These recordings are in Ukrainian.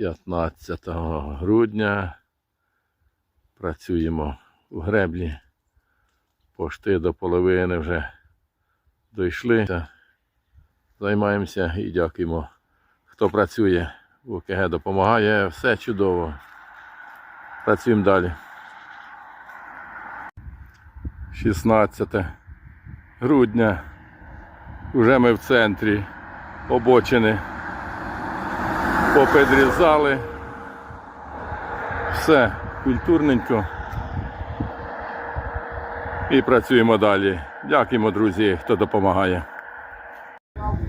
15 грудня. Працюємо у греблі. Пошти до половини вже дійшли. Займаємося і дякуємо. Хто працює в УКГ допомагає. Все чудово. Працюємо далі. 16 грудня. Уже ми в центрі обочини попідрізали. Все культурненько. І працюємо далі. Дякуємо, друзі, хто допомагає.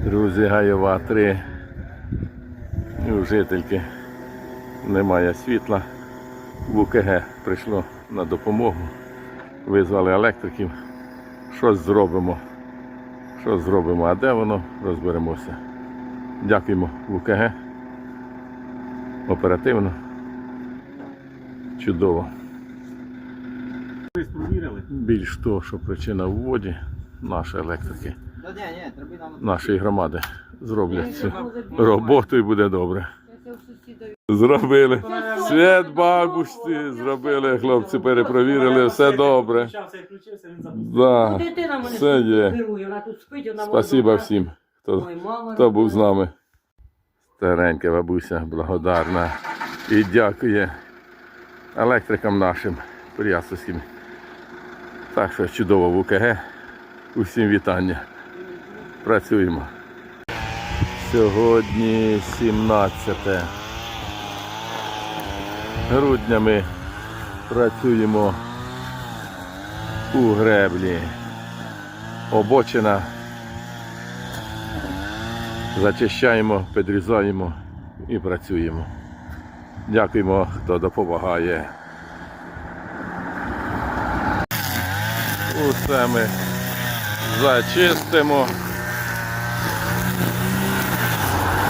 Друзі, Гайова 3. У жительки немає світла. В УКГ прийшло на допомогу. Визвали електриків. Щось зробимо. Щось зробимо, а де воно, розберемося. Дякуємо УКГ. Оперативно. Чудово. Більш того, що причина в воді, наші електрики, нашої громади зроблять цю роботу і буде добре. Зробили. Свят бабусі зробили, хлопці перепровірили, все добре. Да. Все є. Спасибо всім, хто, хто був з нами. Старенька бабуся, благодарна. І дякує електрикам нашим Приясовським. Так що чудово в УКГ. Усім вітання. Працюємо. Сьогодні 17 грудня ми працюємо у греблі. Обочина. Зачищаємо, підрізаємо і працюємо. Дякуємо, хто допомагає. Усе ми зачистимо,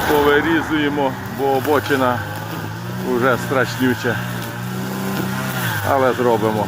повирізуємо, бо обочина вже страшнюча. Але зробимо.